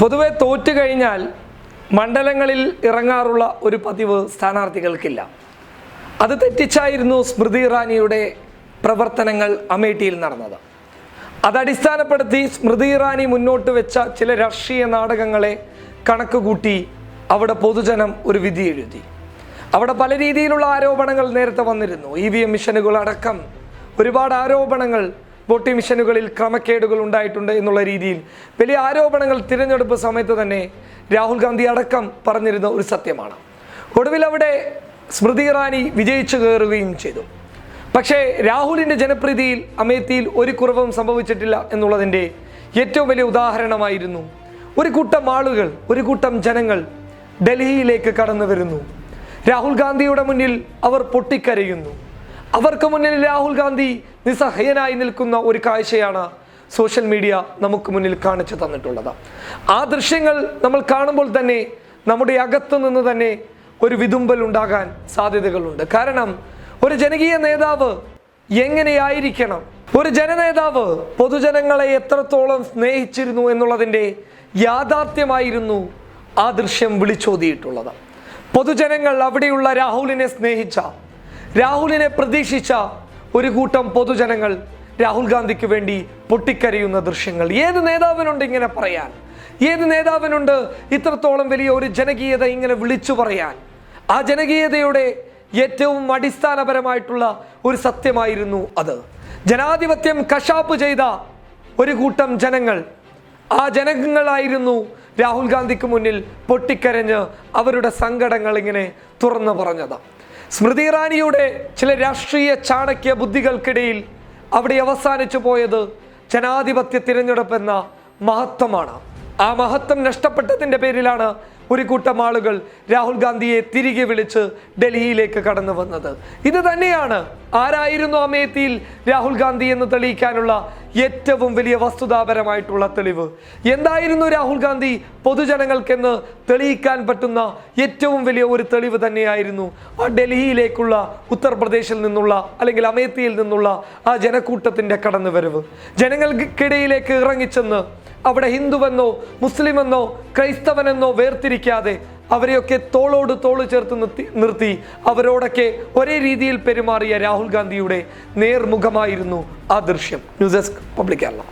പൊതുവെ തോറ്റു കഴിഞ്ഞാൽ മണ്ഡലങ്ങളിൽ ഇറങ്ങാറുള്ള ഒരു പതിവ് സ്ഥാനാർത്ഥികൾക്കില്ല. അത് തെറ്റിച്ചായിരുന്നു സ്മൃതി ഇറാനിയുടെ പ്രവർത്തനങ്ങൾ അമേഠിയിൽ നടന്നത്. അതടിസ്ഥാനപ്പെടുത്തി സ്മൃതി ഇറാനി മുന്നോട്ട് വെച്ച ചില രാഷ്ട്രീയ നാടകങ്ങളെ കണക്കുകൂട്ടി അവിടെ പൊതുജനം ഒരു വിധി എഴുതി. അവിടെ പല രീതിയിലുള്ള ആരോപണങ്ങൾ നേരത്തെ വന്നിരുന്നു. ഇ വി എം മിഷനുകൾ അടക്കം ഒരുപാട് ആരോപണങ്ങൾ വോട്ടിംഗ് മിഷനുകളിൽ ക്രമക്കേടുകൾ ഉണ്ടായിട്ടുണ്ട് എന്നുള്ള രീതിയിൽ വലിയ ആരോപണങ്ങൾ തിരഞ്ഞെടുപ്പ് സമയത്ത് തന്നെ രാഹുൽ ഗാന്ധി അടക്കം പറഞ്ഞിരുന്ന ഒരു സത്യമാണ്. ഒടുവിൽ അവിടെ സ്മൃതി ഇറാനി വിജയിച്ചു കയറുകയും ചെയ്തു. പക്ഷേ രാഹുലിന്റെ ജനപ്രീതിയിൽ അമേത്തിയിൽ ഒരു കുറവും സംഭവിച്ചിട്ടില്ല എന്നുള്ളതിന്റെ ഏറ്റവും വലിയ ഉദാഹരണമായിരുന്നു ഒരു കൂട്ടം ആളുകൾ ഒരു കൂട്ടം ജനങ്ങൾ ഡൽഹിയിലേക്ക് കടന്നു വരുന്നു. രാഹുൽ ഗാന്ധിയുടെ മുന്നിൽ അവർ പൊട്ടിക്കരയുന്നു. അവർക്ക് മുന്നിൽ രാഹുൽ ഗാന്ധി നിസ്സഹയനായി നിൽക്കുന്ന ഒരു കാഴ്ചയാണ് സോഷ്യൽ മീഡിയ നമുക്ക് മുന്നിൽ കാണിച്ചു തന്നിട്ടുള്ളത്. ആ ദൃശ്യങ്ങൾ നമ്മൾ കാണുമ്പോൾ തന്നെ നമ്മുടെ അകത്തു നിന്ന് തന്നെ ഒരു വിതുമ്പൽ ഉണ്ടാകാൻ സാധ്യതകളുണ്ട്. കാരണം ഒരു ജനകീയ നേതാവ് എങ്ങനെയായിരിക്കണം? ഒരു ജനനേതാവ് പൊതുജനങ്ങളെ എത്രത്തോളം സ്നേഹിച്ചിരുന്നു എന്നുള്ളതിന്റെ യാഥാർത്ഥ്യമായിരുന്നു ആ ദൃശ്യം വിളിച്ചോതിയിട്ടുള്ളത്. പൊതുജനങ്ങൾ അവിടെയുള്ള രാഹുലിനെ സ്നേഹിച്ച രാഹുലിനെ പ്രതീക്ഷിച്ച ഒരു കൂട്ടം പൊതുജനങ്ങൾ രാഹുൽ ഗാന്ധിക്ക് വേണ്ടി പൊട്ടിക്കരയുന്ന ദൃശ്യങ്ങൾ. ഏത് നേതാവിനുണ്ട് ഇങ്ങനെ പറയാൻ? ഏത് നേതാവിനുണ്ട് ഇത്രത്തോളം വലിയ ഒരു ജനകീയത ഇങ്ങനെ വിളിച്ചു പറയാൻ? ആ ജനകീയതയുടെ ഏറ്റവും അടിസ്ഥാനപരമായിട്ടുള്ള ഒരു സത്യമായിരുന്നു അത്. ജനാധിപത്യം കശാപ്പ് ചെയ്ത ഒരു കൂട്ടം ജനങ്ങൾ ആ ജനങ്ങളായിരുന്നു രാഹുൽ ഗാന്ധിക്ക് മുന്നിൽ പൊട്ടിക്കരഞ്ഞ് അവരുടെ സങ്കടങ്ങൾ ഇങ്ങനെ തുറന്നു പറഞ്ഞത്. സ്മൃതി ഇറാനിയുടെ ചില രാഷ്ട്രീയ ചാണക്യ ബുദ്ധികൾക്കിടയിൽ അവിടെ അവസാനിച്ചു പോയത് ജനാധിപത്യ തിരഞ്ഞെടുപ്പ് എന്ന മഹത്വമാണ്. ആ മഹത്വം നഷ്ടപ്പെട്ടതിന്റെ പേരിലാണ് ഒരു കൂട്ടം ആളുകൾ രാഹുൽ ഗാന്ധിയെ തിരികെ വിളിച്ച് ഡൽഹിയിലേക്ക് കടന്നു വന്നത്. ഇത് തന്നെയാണ് ആരായിരുന്നു അമേത്തിയിൽ രാഹുൽ ഗാന്ധി എന്ന് തെളിയിക്കാനുള്ള ഏറ്റവും വലിയ വസ്തുതാപരമായിട്ടുള്ള തെളിവ്. എന്തായിരുന്നു രാഹുൽ ഗാന്ധി പൊതുജനങ്ങൾക്കെന്ന് തെളിയിക്കാൻ പറ്റുന്ന ഏറ്റവും വലിയ ഒരു തെളിവ് തന്നെയായിരുന്നു ആ ഡൽഹിയിലേക്കുള്ള ഉത്തർപ്രദേശിൽ നിന്നുള്ള അല്ലെങ്കിൽ അമേത്തിയിൽ നിന്നുള്ള ആ ജനക്കൂട്ടത്തിന്റെ കടന്നുവരവ്. ജനങ്ങൾക്കിടയിലേക്ക് ഇറങ്ങിച്ചെന്ന് അവിടെ ഹിന്ദുവെന്നോ മുസ്ലിമെന്നോ ക്രൈസ്തവനെന്നോ വേർതിരിക്കാതെ അവരെയൊക്കെ തോളോട് തോൾ ചേർത്ത് നിർത്തി നിർത്തി അവരോടൊക്കെ ഒരേ രീതിയിൽ പെരുമാറിയ രാഹുൽ ഗാന്ധിയുടെ നേർമുഖമായിരുന്നു ആ ദൃശ്യം news desk public Kerala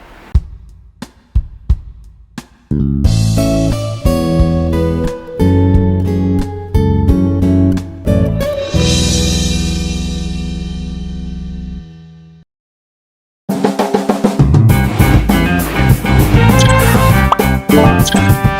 Monster.